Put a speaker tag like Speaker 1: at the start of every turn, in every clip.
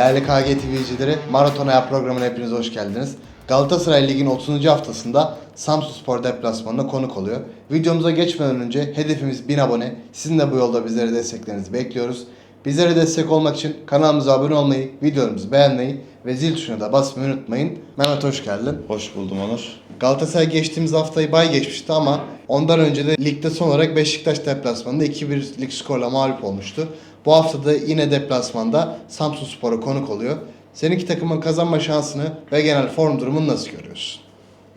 Speaker 1: Değerli KG TV izleyicileri, Maraton Ayağı programına hepiniz hoş geldiniz. Galatasaray Ligi'nin 30. haftasında Samsun Spor deplasmanına konuk oluyor. Videomuza geçmeden önce hedefimiz 1000 abone. Sizin de bu yolda bizlere desteklerinizi bekliyoruz. Bizlere destek olmak için kanalımıza abone olmayı, videolarımızı beğenmeyi ve zil tuşuna da basmayı unutmayın. Mehmet hoş geldin.
Speaker 2: Hoş buldum Onur.
Speaker 1: Galatasaray geçtiğimiz haftayı bay geçmişti ama ondan önce de ligde son olarak Beşiktaş deplasmanında 2-1'lik skorla mağlup olmuştu. Bu hafta da yine deplasmanda Samsun Spor'a konuk oluyor. Seninki takımın kazanma şansını ve genel form durumunu nasıl görüyorsun?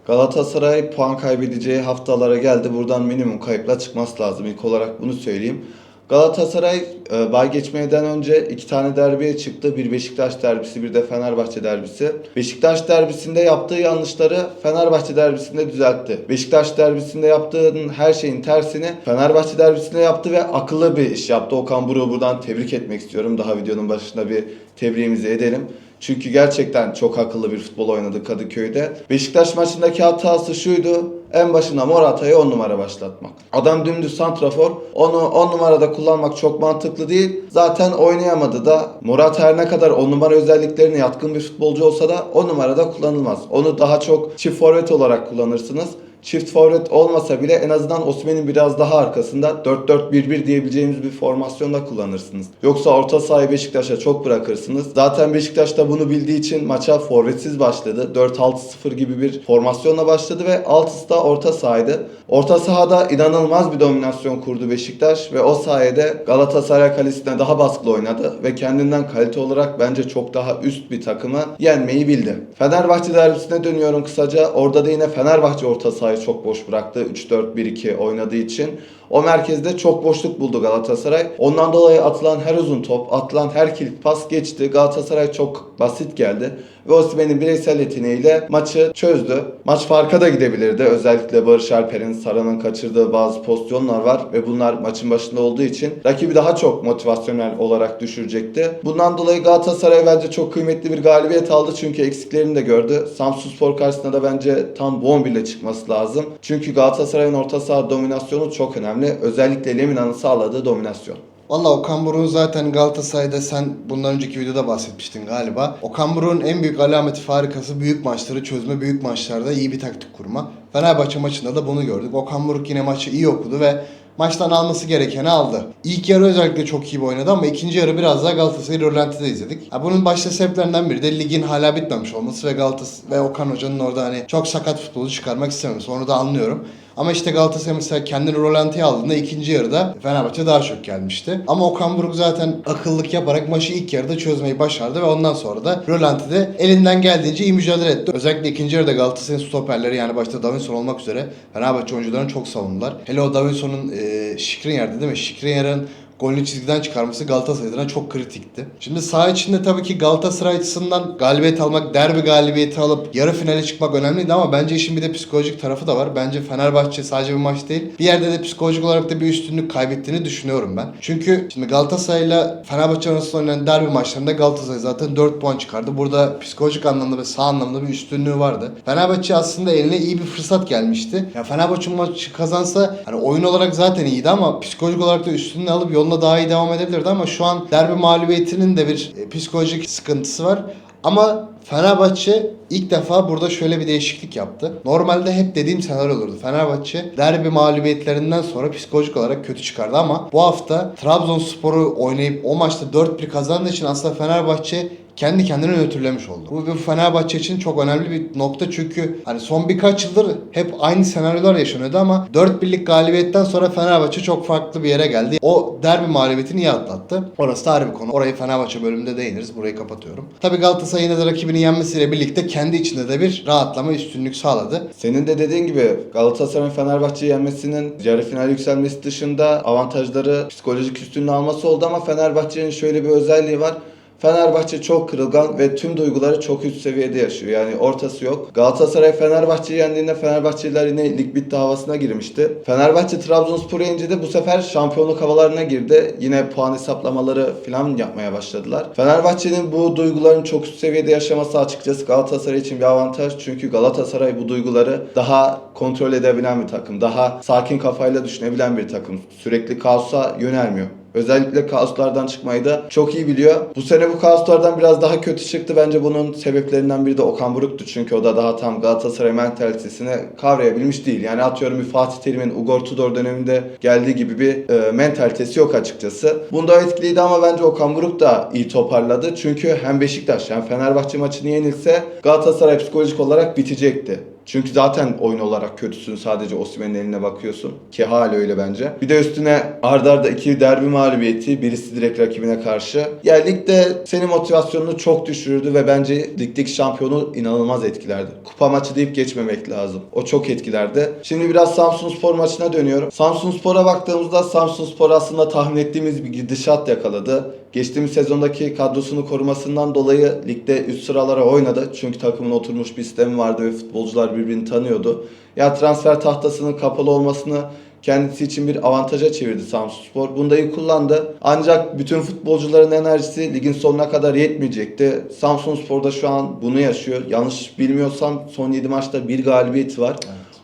Speaker 2: Galatasaray puan kaybedeceği haftalara geldi. Buradan minimum kayıpla çıkması lazım. İlk olarak bunu söyleyeyim. Galatasaray e, bay geçmeden önce iki tane derbiye çıktı. Bir Beşiktaş derbisi, bir de Fenerbahçe derbisi. Beşiktaş derbisinde yaptığı yanlışları Fenerbahçe derbisinde düzeltti. Beşiktaş derbisinde yaptığının her şeyin tersini Fenerbahçe derbisinde yaptı ve akıllı bir iş yaptı. Okan Buruk'u buradan tebrik etmek istiyorum. Daha videonun başında bir tebriğimizi edelim. Çünkü gerçekten çok akıllı bir futbol oynadı Kadıköy'de. Beşiktaş maçındaki hatası şuydu. En başına Morata'yı 10 numara başlatmak. Adam dümdüz santrafor. Onu 10 numarada kullanmak çok mantıklı değil. Zaten oynayamadı da. Morata her ne kadar 10 numara özelliklerine yatkın bir futbolcu olsa da 10 numarada kullanılmaz. Onu daha çok çift forvet olarak kullanırsınız. Çift forvet olmasa bile en azından Osimhen'in biraz daha arkasında 4-4-1-1 diyebileceğimiz bir formasyonda kullanırsınız. Yoksa orta sahayı Beşiktaş'a çok bırakırsınız. Zaten Beşiktaş da bunu bildiği için maça forvetsiz başladı. 4-6-0 gibi bir formasyonla başladı ve altısı da orta sahaydı. Orta sahada inanılmaz bir dominasyon kurdu Beşiktaş ve o sayede Galatasaray kalesine daha baskılı oynadı ve kendinden kalite olarak bence çok daha üst bir takımı yenmeyi bildi. Fenerbahçe derbisine dönüyorum kısaca. Orada da yine Fenerbahçe orta sahayı çok boş bıraktı. 3-4-1-2 oynadığı için. O merkezde çok boşluk buldu Galatasaray. Ondan dolayı atılan her uzun top, atılan her kilit pas geçti. Galatasaray çok basit geldi. Ve Osimhen'in bireysel yeteneğiyle maçı çözdü. Maç farka da gidebilirdi. Özellikle Barış Alper'in, Sara'nın kaçırdığı bazı pozisyonlar var. Ve bunlar maçın başında olduğu için rakibi daha çok motivasyonel olarak düşürecekti. Bundan dolayı Galatasaray bence çok kıymetli bir galibiyet aldı. Çünkü eksiklerini de gördü. Samsun Spor karşısında da bence tam bu 11 ile çıkması lazım. Çünkü Galatasaray'ın orta saha dominasyonu çok önemli. Özellikle Lemina'nın sağladığı dominasyon.
Speaker 1: Valla Okan Buruk'un zaten Galatasaray'da sen bundan önceki videoda bahsetmiştin galiba. Okan Buruk'un en büyük alameti farikası büyük maçları çözme, büyük maçlarda iyi bir taktik kurma. Fenerbahçe maçında da bunu gördük. Okan Buruk yine maçı iyi okudu ve maçtan alması gerekeni aldı. İlk yarı özellikle çok iyi bir oynadı ama ikinci yarı biraz daha Galatasaray'ı rölantide izledik. Ha, bunun başta sebeplerinden biri de ligin hala bitmemiş olması ve Galatasaray ve Okan Hoca'nın orada hani çok sakat futbolu çıkarmak istememesi. Onu da anlıyorum. Ama işte Galatasaray mesela kendini rolantiye aldığında ikinci yarıda Fenerbahçe daha çok gelmişti. Ama Okan Buruk zaten akıllık yaparak maçı ilk yarıda çözmeyi başardı ve ondan sonra da rolantide elinden geldiğince iyi mücadele etti. Özellikle ikinci yarıda Galatasaray'ın stoperleri yani başta Davinson olmak üzere Fenerbahçe oyuncularını çok savundular. Hele o Davinson'un e, Şikrinyer'de değil mi? Şikrinyer'in golünü çizgiden çıkarması Galatasaray adına çok kritikti. Şimdi saha içinde tabii ki Galatasaray açısından galibiyet almak, derbi galibiyeti alıp yarı finale çıkmak önemliydi ama bence işin bir de psikolojik tarafı da var. Bence Fenerbahçe sadece bir maç değil. Bir yerde de psikolojik olarak da bir üstünlük kaybettiğini düşünüyorum ben. Çünkü şimdi Galatasaray'la Fenerbahçe arasında oynanan derbi maçlarında Galatasaray zaten 4 puan çıkardı. Burada psikolojik anlamda ve sağ anlamda bir üstünlüğü vardı. Fenerbahçe aslında eline iyi bir fırsat gelmişti. Ya Fenerbahçe maçı kazansa hani oyun olarak zaten iyiydi ama psikolojik olarak da üstünlüğü alıp yoluna daha iyi devam edebilirdi ama şu an derbi mağlubiyetinin de bir e, psikolojik sıkıntısı var. Ama Fenerbahçe ilk defa burada şöyle bir değişiklik yaptı. Normalde hep dediğim senaryo olurdu. Fenerbahçe derbi mağlubiyetlerinden sonra psikolojik olarak kötü çıkardı ama bu hafta Trabzonspor'u oynayıp o maçta 4-1 kazandığı için aslında Fenerbahçe kendi kendini nötrlemiş oldu. Bu bir Fenerbahçe için çok önemli bir nokta çünkü hani son birkaç yıldır hep aynı senaryolar yaşanıyordu ama 4 birlik galibiyetten sonra Fenerbahçe çok farklı bir yere geldi. O derbi mağlubiyetini iyi atlattı. Orası da ayrı bir konu. Orayı Fenerbahçe bölümünde değiniriz. Burayı kapatıyorum. Tabii Galatasaray yine de rakibini yenmesiyle birlikte kendi içinde de bir rahatlama, üstünlük sağladı.
Speaker 2: Senin de dediğin gibi Galatasaray'ın Fenerbahçe'yi yenmesinin yarı final yükselmesi dışında avantajları psikolojik üstünlüğü alması oldu ama Fenerbahçe'nin şöyle bir özelliği var. Fenerbahçe çok kırılgan ve tüm duyguları çok üst seviyede yaşıyor. Yani ortası yok. Galatasaray Fenerbahçe'yi yendiğinde Fenerbahçeliler yine lig bitti havasına girmişti. Fenerbahçe Trabzonspor'u yenince de bu sefer şampiyonluk havalarına girdi. Yine puan hesaplamaları falan yapmaya başladılar. Fenerbahçe'nin bu duyguların çok üst seviyede yaşaması açıkçası Galatasaray için bir avantaj. Çünkü Galatasaray bu duyguları daha kontrol edebilen bir takım. Daha sakin kafayla düşünebilen bir takım. Sürekli kaosa yönelmiyor. Özellikle kaoslardan çıkmayı da çok iyi biliyor. Bu sene bu kaoslardan biraz daha kötü çıktı. Bence bunun sebeplerinden biri de Okan Buruk'tu. Çünkü o da daha tam Galatasaray mentalitesini kavrayabilmiş değil. Yani atıyorum bir Fatih Terim'in Ugor Tudor döneminde geldiği gibi bir e, mentalitesi yok açıkçası. Bunda etkiliydi ama bence Okan Buruk da iyi toparladı. Çünkü hem Beşiktaş hem Fenerbahçe maçını yenilse Galatasaray psikolojik olarak bitecekti. Çünkü zaten oyun olarak kötüsün. Sadece Osimhen'in eline bakıyorsun. Ki hala öyle bence. Bir de üstüne ardarda arda iki derbi mağlubiyeti. Birisi direkt rakibine karşı. Yani ligde senin motivasyonunu çok düşürürdü ve bence ligdeki şampiyonu inanılmaz etkilerdi. Kupa maçı deyip geçmemek lazım. O çok etkilerdi. Şimdi biraz Samsun Spor maçına dönüyorum. Samsun Spor'a baktığımızda Samsun Spor aslında tahmin ettiğimiz bir gidişat yakaladı. Geçtiğimiz sezondaki kadrosunu korumasından dolayı ligde üst sıralara oynadı. Çünkü takımın oturmuş bir sistemi vardı ve futbolcular birbirini tanıyordu. Ya transfer tahtasının kapalı olmasını kendisi için bir avantaja çevirdi Samsunspor. Bunu da iyi kullandı. Ancak bütün futbolcuların enerjisi ligin sonuna kadar yetmeyecekti. Samsunspor da şu an bunu yaşıyor. Yanlış bilmiyorsam son 7 maçta bir galibiyeti var.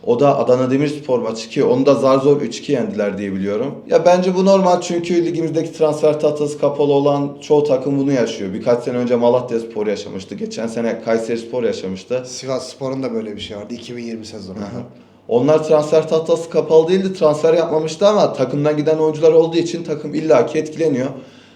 Speaker 2: O da Adana Demirspor maçı ki onu da zar zor 3-2 yendiler diye biliyorum. Ya bence bu normal çünkü ligimizdeki transfer tahtası kapalı olan çoğu takım bunu yaşıyor. Birkaç sene önce Malatya Spor yaşamıştı. Geçen sene Kayseri Spor yaşamıştı.
Speaker 1: Sivas Spor'un da böyle bir şey vardı 2020 sezonu.
Speaker 2: Onlar transfer tahtası kapalı değildi. Transfer yapmamıştı ama takımdan giden oyuncular olduğu için takım illaki etkileniyor.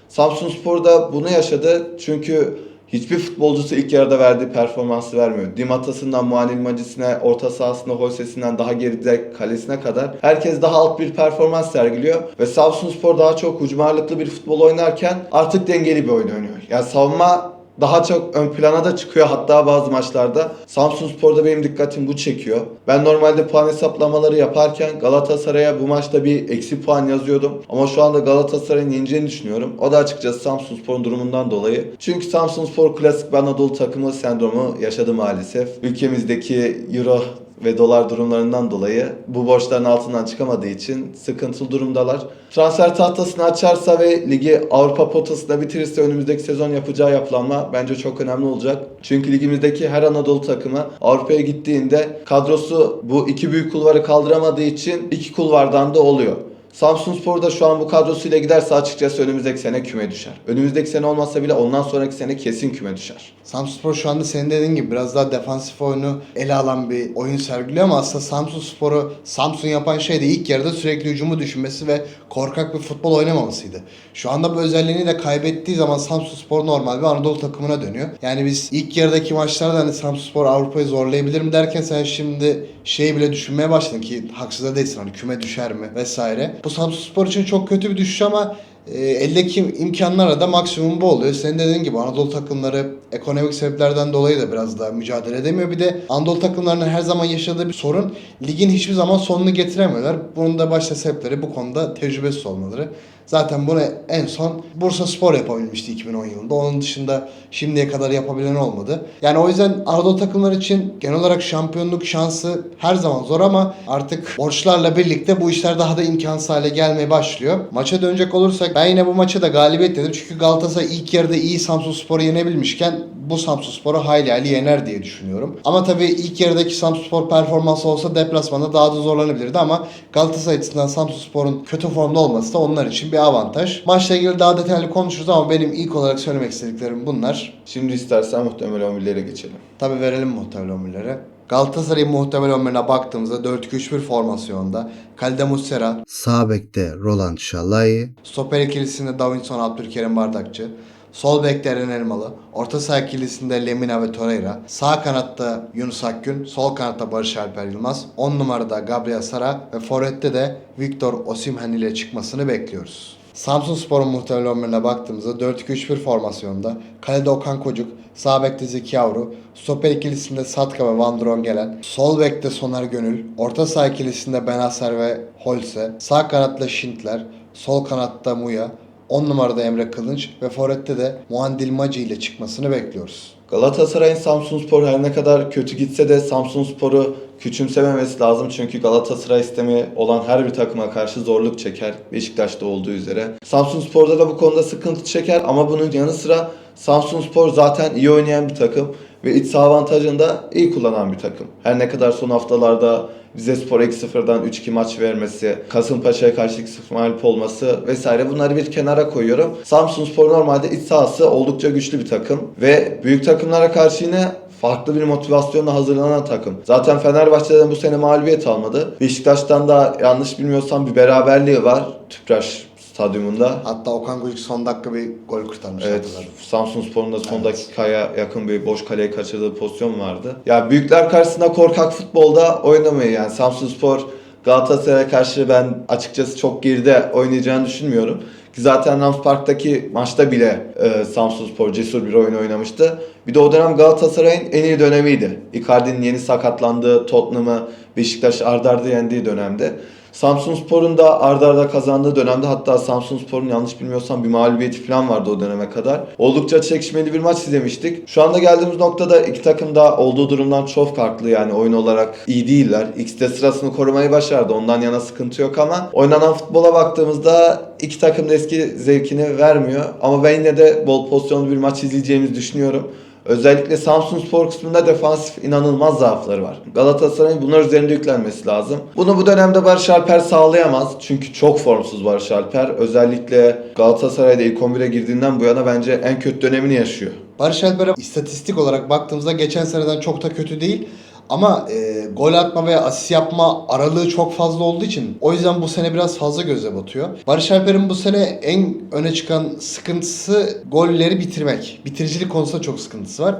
Speaker 2: Samsunspor da bunu yaşadı. Çünkü hiçbir futbolcusu ilk yarıda verdiği performansı vermiyor. Dimatas'ından Muanil Macisine, orta sahasında Holses'inden daha geride kalesine kadar herkes daha alt bir performans sergiliyor. Ve Samsunspor daha çok hücum ağırlıklı bir futbol oynarken artık dengeli bir oyun oynuyor. Yani savunma daha çok ön plana da çıkıyor hatta bazı maçlarda. Samsun Spor'da benim dikkatim bu çekiyor. Ben normalde puan hesaplamaları yaparken Galatasaray'a bu maçta bir eksi puan yazıyordum. Ama şu anda Galatasaray'ın yeneceğini düşünüyorum. O da açıkçası Samsun Spor'un durumundan dolayı. Çünkü Samsun Spor klasik bir Anadolu takımı sendromu yaşadı maalesef. Ülkemizdeki Euro ve dolar durumlarından dolayı bu borçların altından çıkamadığı için sıkıntılı durumdalar. Transfer tahtasını açarsa ve ligi Avrupa potasında bitirirse önümüzdeki sezon yapacağı yapılanma bence çok önemli olacak. Çünkü ligimizdeki her Anadolu takımı Avrupa'ya gittiğinde kadrosu bu iki büyük kulvarı kaldıramadığı için iki kulvardan da oluyor. Samsunspor da şu an bu kadrosuyla giderse açıkçası önümüzdeki sene küme düşer. Önümüzdeki sene olmasa bile ondan sonraki sene kesin küme düşer.
Speaker 1: Samsunspor şu anda senin dediğin gibi biraz daha defansif oyunu ele alan bir oyun sergiliyor ama aslında Samsunspor'u Samsun yapan şey de ilk yarıda sürekli hücumu düşünmesi ve korkak bir futbol oynamamasıydı. Şu anda bu özelliğini de kaybettiği zaman Samsunspor normal bir Anadolu takımına dönüyor. Yani biz ilk yarıdaki maçlarda hani Samsunspor Avrupa'yı zorlayabilir mi derken sen şimdi şeyi bile düşünmeye başladın ki haksız da değilsin hani küme düşer mi vesaire. Bu Samsunspor için çok kötü bir düşüş ama e, eldeki imkanlara da maksimum bu oluyor. Senin dediğin gibi Anadolu takımları ekonomik sebeplerden dolayı da biraz daha mücadele edemiyor. Bir de Anadolu takımlarının her zaman yaşadığı bir sorun ligin hiçbir zaman sonunu getiremiyorlar. Bunun da başta sebepleri bu konuda tecrübesiz olmaları. Zaten bunu en son Bursa Spor yapabilmişti 2010 yılında. Onun dışında şimdiye kadar yapabilen olmadı. Yani o yüzden Anadolu takımları için genel olarak şampiyonluk şansı her zaman zor ama artık borçlarla birlikte bu işler daha da imkansız hale gelmeye başlıyor. Maça dönecek olursak ben yine bu maça da galibiyet dedim. Çünkü Galatasaray ilk yarıda iyi Samsun Spor'u yenebilmişken bu Samsun Spor'u hayli hayli yener diye düşünüyorum. Ama tabii ilk yarıdaki Samsun Spor performansı olsa deplasmanda daha da zorlanabilirdi ama Galatasaray açısından Samsun Spor'un kötü formda olması da onlar için bir avantaj. Maçla ilgili daha detaylı konuşuruz ama benim ilk olarak söylemek istediklerim bunlar.
Speaker 2: Şimdi istersen muhtemel 11'lere geçelim.
Speaker 1: Tabi verelim muhtemel 11'lere. Galatasaray'ın muhtemel 11'ine baktığımızda 4-2-3-1 formasyonda Kalede Muslera, Sağ bekte Roland Şalai, Stoper ikilisinde Davinson Abdülkerim Bardakçı, Sol bekte Eren Elmalı, orta saha ikilisinde Lemina ve Torreira, sağ kanatta Yunus Akgün, sol kanatta Barış Alper Yılmaz, 10 numarada Gabriel Sara ve forvette de Victor Osimhen ile çıkmasını bekliyoruz. Samsun Spor'un muhtemel 11'ine baktığımızda 4-2-3-1 formasyonda kalede Okan Kocuk, sağ bekte Zeki Yavru, stoper ikilisinde Satka ve Van Drongelen, sol bekte Soner Gönül, orta saha ikilisinde Benacer ve Holse, sağ kanatta Schindler, sol kanatta Muya, 10 numarada Emre Kılınç ve forvette de Muandil Maci ile çıkmasını bekliyoruz.
Speaker 2: Galatasaray'ın Samsunspor her ne kadar kötü gitse de Samsunspor'u küçümsememesi lazım. Çünkü Galatasaray sistemi olan her bir takıma karşı zorluk çeker. Beşiktaş'ta olduğu üzere. Samsunspor'da da bu konuda sıkıntı çeker ama bunun yanı sıra Samsunspor zaten iyi oynayan bir takım ve iç saha avantajını da iyi kullanan bir takım. Her ne kadar son haftalarda Rizespor'a 2-0'dan 3-2 maç vermesi, Kasımpaşa'ya karşı 2-0 mağlup olması vesaire bunları bir kenara koyuyorum. Samsunspor normalde iç sahası oldukça güçlü bir takım ve büyük takımlara karşı yine farklı bir motivasyonla hazırlanan takım. Zaten Fenerbahçe'den bu sene mağlubiyet almadı. Beşiktaş'tan da yanlış bilmiyorsam bir beraberliği var Tüpraş stadyumunda.
Speaker 1: Hatta Okan Gülük son dakika bir gol kurtarmış
Speaker 2: Evet. Samsun Spor'un da son
Speaker 1: Evet.
Speaker 2: dakikaya yakın bir boş kaleye kaçırdığı pozisyon vardı. Ya büyükler karşısında korkak futbolda oynamayı yani Samsun Spor Galatasaray'a karşı ben açıkçası çok geride oynayacağını düşünmüyorum. Ki zaten Rams Park'taki maçta bile e, Samsun Spor cesur bir oyun oynamıştı. Bir de o dönem Galatasaray'ın en iyi dönemiydi. Icardi'nin yeni sakatlandığı Tottenham'ı Beşiktaş ardarda arda yendiği dönemde. Samsun Spor'un da arda arda kazandığı dönemde hatta Samsun Spor'un yanlış bilmiyorsam bir mağlubiyeti falan vardı o döneme kadar. Oldukça çekişmeli bir maç izlemiştik. Şu anda geldiğimiz noktada iki takım da olduğu durumdan çok farklı yani oyun olarak iyi değiller. İkisi de sırasını korumayı başardı. Ondan yana sıkıntı yok ama oynanan futbola baktığımızda iki takım da eski zevkini vermiyor. Ama ben yine de bol pozisyonlu bir maç izleyeceğimizi düşünüyorum. Özellikle Samsun Spor kısmında defansif inanılmaz zaafları var. Galatasaray'ın bunlar üzerinde yüklenmesi lazım. Bunu bu dönemde Barış Alper sağlayamaz. Çünkü çok formsuz Barış Alper. Özellikle Galatasaray'da ilk 11'e girdiğinden bu yana bence en kötü dönemini yaşıyor.
Speaker 1: Barış Alper'e istatistik olarak baktığımızda geçen seneden çok da kötü değil. Ama e, gol atma veya asist yapma aralığı çok fazla olduğu için o yüzden bu sene biraz fazla göze batıyor. Barış Alper'in bu sene en öne çıkan sıkıntısı golleri bitirmek. Bitiricilik konusunda çok sıkıntısı var.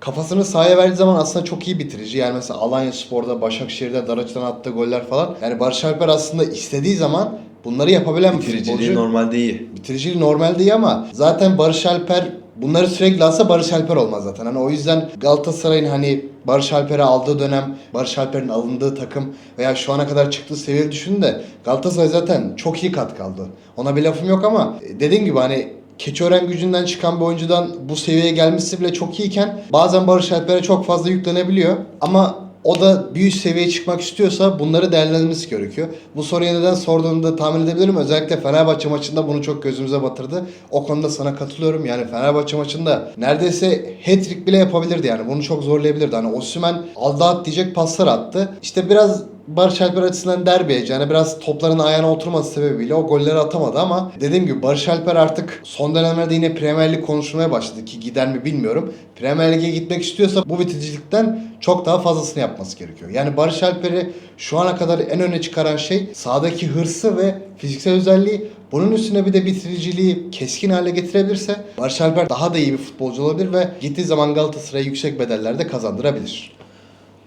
Speaker 1: Kafasını sahaya verdiği zaman aslında çok iyi bitirici. Yani mesela Alanya Spor'da, Başakşehir'de dar açıdan attığı goller falan. Yani Barış Alper aslında istediği zaman bunları yapabilen bir
Speaker 2: Bitiriciliği
Speaker 1: futbolcu.
Speaker 2: normalde iyi.
Speaker 1: Bitiriciliği normal değil ama zaten Barış Alper bunları sürekli alsa Barış Alper olmaz zaten. Hani o yüzden Galatasaray'ın hani Barış Alper'e aldığı dönem, Barış Alper'in alındığı takım veya şu ana kadar çıktığı seviye düşünün de Galatasaray zaten çok iyi kat kaldı. Ona bir lafım yok ama e, dediğim gibi hani Keçiören gücünden çıkan bir oyuncudan bu seviyeye gelmesi bile çok iyiyken bazen Barış Alper'e çok fazla yüklenebiliyor. Ama o da bir üst seviyeye çıkmak istiyorsa bunları değerlendirmesi gerekiyor. Bu soruyu neden sorduğunu da tahmin edebilirim. Özellikle Fenerbahçe maçında bunu çok gözümüze batırdı. O konuda sana katılıyorum. Yani Fenerbahçe maçında neredeyse hat-trick bile yapabilirdi yani. Bunu çok zorlayabilirdi. Hani Osimhen aldı at diyecek paslar attı. İşte biraz Barış Alper açısından derbi heyecanı biraz topların ayağına oturması sebebiyle o golleri atamadı ama dediğim gibi Barış Alper artık son dönemlerde yine Premier Lig konuşulmaya başladı ki gider mi bilmiyorum. Premier Lig'e gitmek istiyorsa bu bitiricilikten çok daha fazlasını yapması gerekiyor. Yani Barış Alper'i şu ana kadar en öne çıkaran şey sahadaki hırsı ve fiziksel özelliği. Bunun üstüne bir de bitiriciliği keskin hale getirebilirse Barış Alper daha da iyi bir futbolcu olabilir ve gittiği zaman Galatasaray'a yüksek bedellerde kazandırabilir.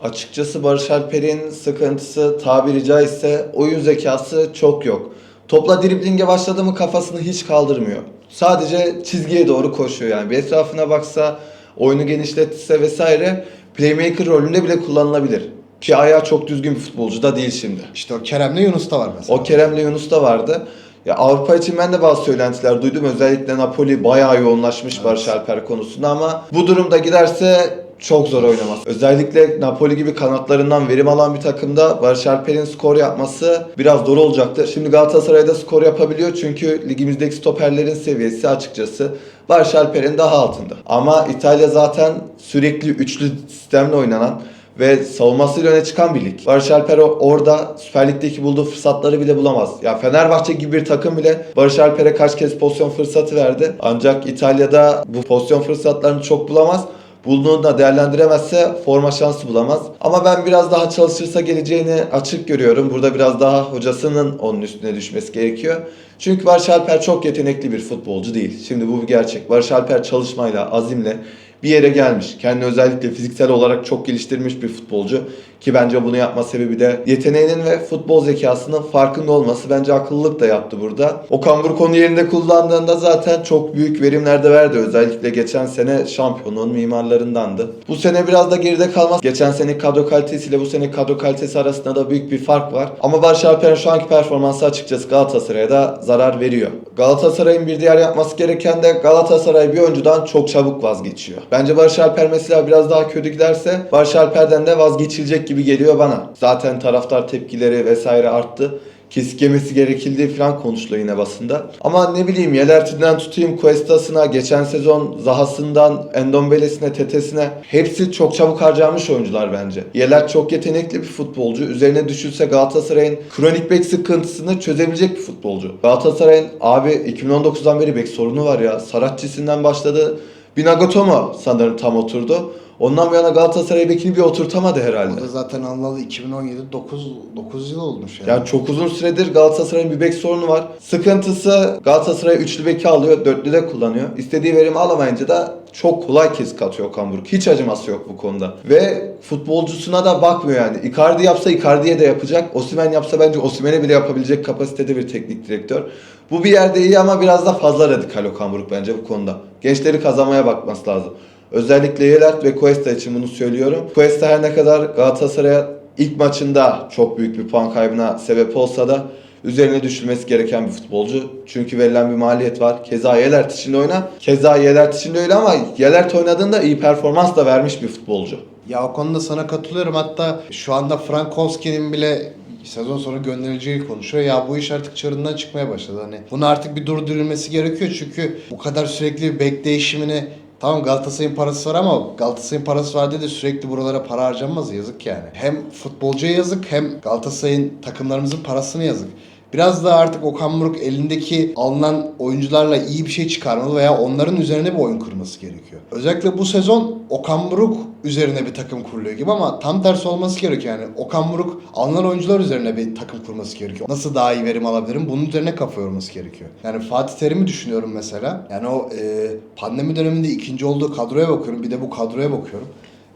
Speaker 2: Açıkçası Barış Alper'in sıkıntısı tabiri caizse oyun zekası çok yok. Topla driblinge başladı mı kafasını hiç kaldırmıyor. Sadece çizgiye doğru koşuyor yani. Bir etrafına baksa, oyunu genişletse vesaire playmaker rolünde bile kullanılabilir. Ki ayağı çok düzgün bir futbolcu da değil şimdi.
Speaker 1: İşte o Kerem'le Yunus'ta var mesela.
Speaker 2: O Kerem'le Yunus'ta vardı. Ya Avrupa için ben de bazı söylentiler duydum. Özellikle Napoli bayağı yoğunlaşmış Barış Alper konusunda ama bu durumda giderse çok zor oynamaz. Özellikle Napoli gibi kanatlarından verim alan bir takımda Barış Alper'in skor yapması biraz zor olacaktır. Şimdi Galatasaray'da skor yapabiliyor çünkü ligimizdeki stoperlerin seviyesi açıkçası Barış Alper'in daha altında. Ama İtalya zaten sürekli üçlü sistemle oynanan ve savunmasıyla öne çıkan bir lig. Barış Alper orada Süper Lig'deki bulduğu fırsatları bile bulamaz. Ya Fenerbahçe gibi bir takım bile Barış Alper'e kaç kez pozisyon fırsatı verdi. Ancak İtalya'da bu pozisyon fırsatlarını çok bulamaz. Bulduğunu değerlendiremezse forma şansı bulamaz. Ama ben biraz daha çalışırsa geleceğini açık görüyorum. Burada biraz daha hocasının onun üstüne düşmesi gerekiyor. Çünkü Barış Alper çok yetenekli bir futbolcu değil. Şimdi bu bir gerçek. Barış Alper çalışmayla, azimle bir yere gelmiş. Kendini özellikle fiziksel olarak çok geliştirmiş bir futbolcu. Ki bence bunu yapma sebebi de yeteneğinin ve futbol zekasının farkında olması. Bence akıllılık da yaptı burada. Okan Buruk onu yerinde kullandığında zaten çok büyük verimler de verdi. Özellikle geçen sene şampiyonluğun mimarlarındandı. Bu sene biraz da geride kalmaz. Geçen sene kadro kalitesiyle bu sene kadro kalitesi arasında da büyük bir fark var. Ama Barış Alper'in şu anki performansı açıkçası Galatasaray'a da zarar veriyor. Galatasaray'ın bir diğer yapması gereken de Galatasaray bir oyuncudan çok çabuk vazgeçiyor. Bence Barış Alper mesela biraz daha kötü giderse Barış Alper'den de vazgeçilecek gibi geliyor bana. Zaten taraftar tepkileri vesaire arttı. Kesik yemesi gerekildiği falan konuşuluyor yine basında. Ama ne bileyim Yelerti'nden tutayım Cuestas'ına, geçen sezon Zaha'sından, Endombele'sine, Tetes'ine hepsi çok çabuk harcanmış oyuncular bence. Yeler çok yetenekli bir futbolcu. Üzerine düşülse Galatasaray'ın kronik bek sıkıntısını çözebilecek bir futbolcu. Galatasaray'ın abi 2019'dan beri bek sorunu var ya. Saratçisinden başladı. Bir Nagatomo sanırım tam oturdu. Ondan bu yana Galatasaray bekini bir oturtamadı herhalde.
Speaker 1: O da zaten alınalı 2017 9 9 yıl olmuş yani.
Speaker 2: Yani çok uzun süredir Galatasaray'ın bir bek sorunu var. Sıkıntısı Galatasaray üçlü beki alıyor, dörtlü de kullanıyor. İstediği verimi alamayınca da çok kolay kesik atıyor Okan Buruk. Hiç acıması yok bu konuda. Ve futbolcusuna da bakmıyor yani. Icardi yapsa Icardi'ye de yapacak. Osimhen yapsa bence Osimhen'e bile yapabilecek kapasitede bir teknik direktör. Bu bir yerde iyi ama biraz da fazla radikal Okan Buruk bence bu konuda. Gençleri kazanmaya bakması lazım. Özellikle Yelert ve Cuesta için bunu söylüyorum. Cuesta her ne kadar Galatasaray'a ilk maçında çok büyük bir puan kaybına sebep olsa da üzerine düşülmesi gereken bir futbolcu. Çünkü verilen bir maliyet var. Keza Yelert için oyna. Keza Yelert için de öyle ama Yelert oynadığında iyi performans da vermiş bir futbolcu.
Speaker 1: Ya o konuda sana katılıyorum. Hatta şu anda Frankowski'nin bile sezon sonu gönderileceği konuşuyor. Ya bu iş artık çığırından çıkmaya başladı. Hani bunu artık bir durdurulması gerekiyor çünkü bu kadar sürekli bir bek değişimini Tamam Galatasaray'ın parası var ama Galatasaray'ın parası var diye de sürekli buralara para harcanmaz yazık yani. Hem futbolcuya yazık hem Galatasaray'ın takımlarımızın parasına yazık. Biraz da artık Okan Buruk elindeki alınan oyuncularla iyi bir şey çıkarmalı veya onların üzerine bir oyun kurması gerekiyor. Özellikle bu sezon Okan Buruk üzerine bir takım kuruluyor gibi ama tam tersi olması gerekiyor yani. Okan Buruk alınan oyuncular üzerine bir takım kurması gerekiyor. Nasıl daha iyi verim alabilirim? Bunun üzerine kafa yorması gerekiyor. Yani Fatih Terim'i düşünüyorum mesela. Yani o e, pandemi döneminde ikinci olduğu kadroya bakıyorum. Bir de bu kadroya bakıyorum.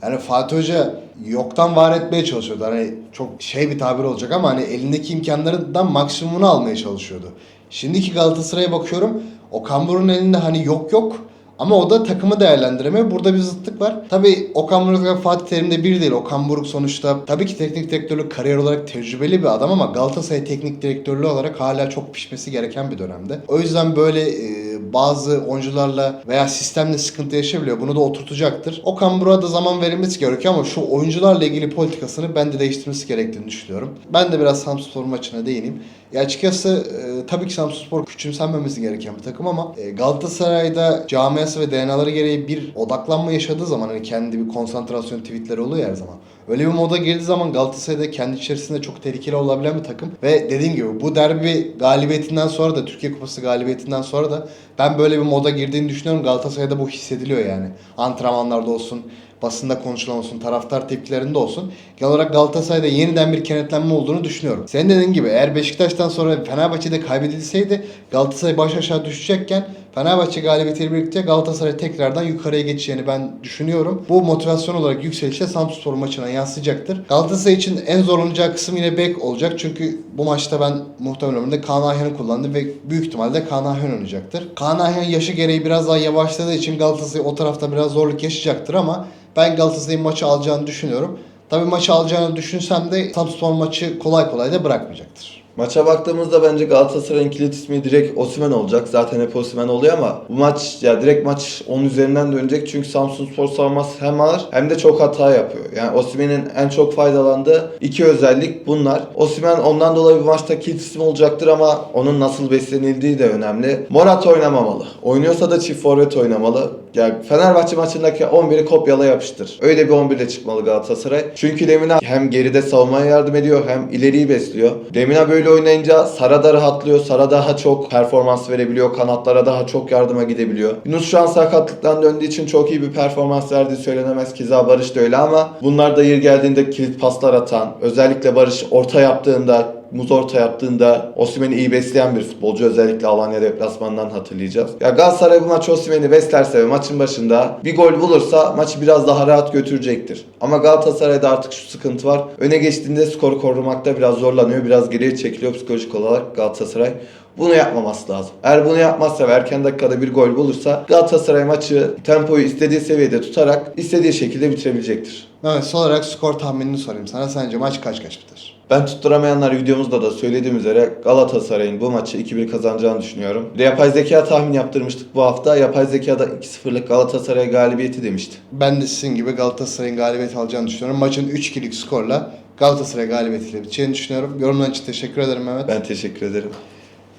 Speaker 1: Yani Fatih Hoca yoktan var etmeye çalışıyordu. Hani çok şey bir tabir olacak ama hani elindeki imkanlardan maksimumunu almaya çalışıyordu. Şimdiki Galatasaray'a bakıyorum. Okan Buruk'un elinde hani yok yok ama o da takımı değerlendiremiyor. Burada bir zıtlık var. Tabii Okan Buruk ve Fatih Terim de bir değil. Okan Buruk sonuçta tabii ki teknik direktörlük kariyer olarak tecrübeli bir adam ama Galatasaray teknik direktörlüğü olarak hala çok pişmesi gereken bir dönemde. O yüzden böyle e, bazı oyuncularla veya sistemle sıkıntı yaşayabiliyor. Bunu da oturtacaktır. Okan Buruk'a da zaman verilmesi gerekiyor ama şu oyuncularla ilgili politikasını ben de değiştirmesi gerektiğini düşünüyorum. Ben de biraz Samspor maçına değineyim. Ya açıkçası e, tabii ki Samsunspor küçümsenmemesi gereken bir takım ama e, Galatasaray'da camiası ve DNA'ları gereği bir odaklanma yaşadığı zaman hani kendi bir konsantrasyon tweetleri oluyor her zaman. Öyle bir moda girdiği zaman Galatasaray'da kendi içerisinde çok tehlikeli olabilen bir takım. Ve dediğim gibi bu derbi galibiyetinden sonra da Türkiye Kupası galibiyetinden sonra da ben böyle bir moda girdiğini düşünüyorum. Galatasaray'da bu hissediliyor yani. Antrenmanlarda olsun, basında konuşulan olsun, taraftar tepkilerinde olsun. Genel olarak Galatasaray'da yeniden bir kenetlenme olduğunu düşünüyorum. Senin dediğin gibi eğer Beşiktaş'tan sonra Fenerbahçe'de kaybedilseydi Galatasaray baş aşağı düşecekken Fenerbahçe galibiyetiyle birlikte Galatasaray tekrardan yukarıya geçeceğini ben düşünüyorum. Bu motivasyon olarak yükselişte Samsunspor maçına yansıyacaktır. Galatasaray için en zorlanacağı kısım yine bek olacak. Çünkü bu maçta ben muhtemelen ömrümde Kaan Ayhan'ı kullandım ve büyük ihtimalle Kaan Ayhan oynayacaktır. Kaan Ayhan yaşı gereği biraz daha yavaşladığı için Galatasaray o tarafta biraz zorluk yaşayacaktır ama ben Galatasaray'ın maçı alacağını düşünüyorum. Tabii maçı alacağını düşünsem de Samsunspor maçı kolay kolay da bırakmayacaktır.
Speaker 2: Maça baktığımızda bence Galatasaray'ın kilit ismi direkt Osimhen olacak. Zaten hep Osimhen oluyor ama bu maç ya direkt maç 10 üzerinden dönecek. Çünkü Samsunspor savunması hem ağır hem de çok hata yapıyor. Yani Osimhen'in en çok faydalandığı iki özellik bunlar. Osimhen ondan dolayı bu maçta kilit isim olacaktır ama onun nasıl beslenildiği de önemli. Morat oynamamalı. Oynuyorsa da çift forvet oynamalı. Yani Fenerbahçe maçındaki 11'i kopyala yapıştır. Öyle bir 11 ile çıkmalı Galatasaray. Çünkü Lemina hem geride savunmaya yardım ediyor hem ileriyi besliyor. Lemina böyle oynayınca Sara da rahatlıyor. Sara daha çok performans verebiliyor. Kanatlara daha çok yardıma gidebiliyor. Yunus şu an sakatlıktan döndüğü için çok iyi bir performans verdiği söylenemez. Keza Barış da öyle ama bunlar da yer geldiğinde kilit paslar atan, özellikle Barış orta yaptığında muz orta yaptığında Osimhen'i iyi besleyen bir futbolcu. Özellikle Alanya deplasmanından hatırlayacağız. Ya Galatasaray bu maç Osimhen'i beslerse ve maçın başında bir gol bulursa maçı biraz daha rahat götürecektir. Ama Galatasaray'da artık şu sıkıntı var. Öne geçtiğinde skoru korumakta biraz zorlanıyor. Biraz geriye çekiliyor psikolojik olarak Galatasaray. Bunu yapmaması lazım. Eğer bunu yapmazsa ve erken dakikada bir gol bulursa Galatasaray maçı tempoyu istediği seviyede tutarak istediği şekilde bitirebilecektir.
Speaker 1: Evet son olarak skor tahminini sorayım sana. Sence maç kaç kaç biter?
Speaker 2: Ben tutturamayanlar videomuzda da söylediğim üzere Galatasaray'ın bu maçı 2-1 kazanacağını düşünüyorum. Bir de yapay zeka tahmin yaptırmıştık bu hafta. Yapay zekada 2-0'lık Galatasaray galibiyeti demişti.
Speaker 1: Ben de sizin gibi Galatasaray'ın galibiyet alacağını düşünüyorum. Maçın 3-2'lik skorla Galatasaray galibiyetiyle biteceğini düşünüyorum. Yorumlar için teşekkür ederim Mehmet.
Speaker 2: Ben teşekkür ederim.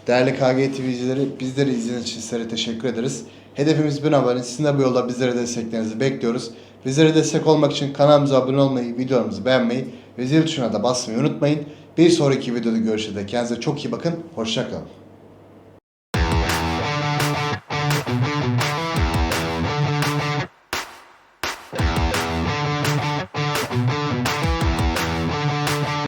Speaker 1: Değerli KG TV'cileri bizleri izlediğiniz için sizlere teşekkür ederiz. Hedefimiz 1000 abone. Sizin de bu yolda bizlere desteklerinizi bekliyoruz. Bizlere destek olmak için kanalımıza abone olmayı, videolarımızı beğenmeyi ve zil tuşuna da basmayı unutmayın. Bir sonraki videoda görüşürüz. Kendinize çok iyi bakın. Hoşçakalın.